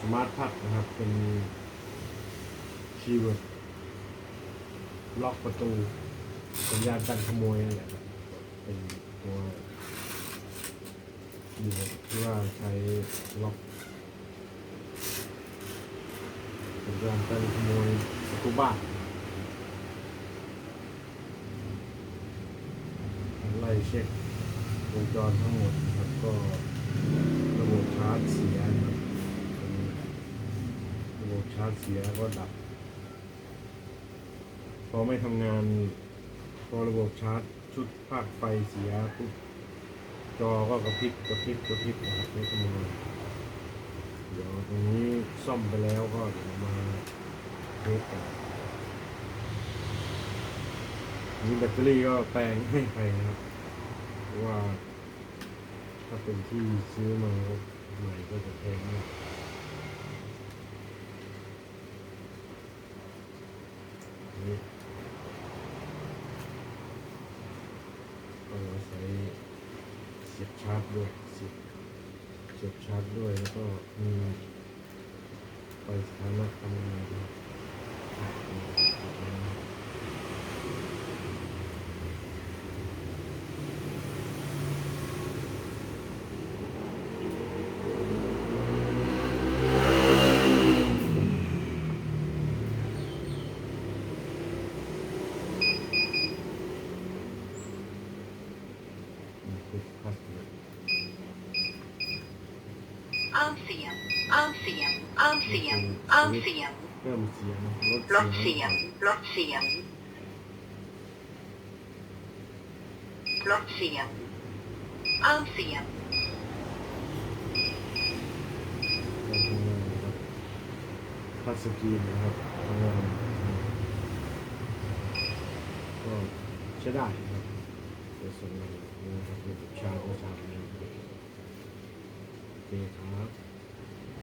สมาร์ทพัดนะครับ เป็นคีย์เวิร์ดล็อกประตูสัญญาณการขโมยนั่นแหละครับเป็นตัวคีย์เวิร์ดที่ว่าใช้ล็อกสัญญาณการขโมยประตูบ้านไล่เช็ควงจรทั้งหมดนะครับก็ระบบชาร์จเสียนะครับระบบ ชาร์จเสียก็ดับ พอไม่ทำงาน พอระบบชาร์จชุดภาคไฟเสียปุ๊บจอก็กระพริบกระพริบกระพริบนะครับไม่ทำงานเดี๋ยวตรงนี้ซ่อมไปแล้วก็เดี๋ยวมาเทสกันนี่แบตเตอรี่ก็แปลงให้ไปนะครับว่าถ้าเป็นที่ซื้อมาก็ใหม่ก็จะแพงมาก นี่ก็ใช้เสียบชาร์จด้วยเสียบเสียบชาร์จด้วยแล้วก็มีไฟสถานะทำงานด้วย มีคลิปพัดด้วยอ้ามเสียงอ้ามเสียงอ้ามเสียงอ้ามเสียงเพิ่มเสียงลดลดเสียงลดเสียงลดเสียงอ้ามเสียงการทำงานนะครับทัชสกรีนนะครับทำงานก็ใช้ได้นะครับใน ส่วนนี้นะครับระบบชาร์จก็ชาร์จนี้โอเคครับ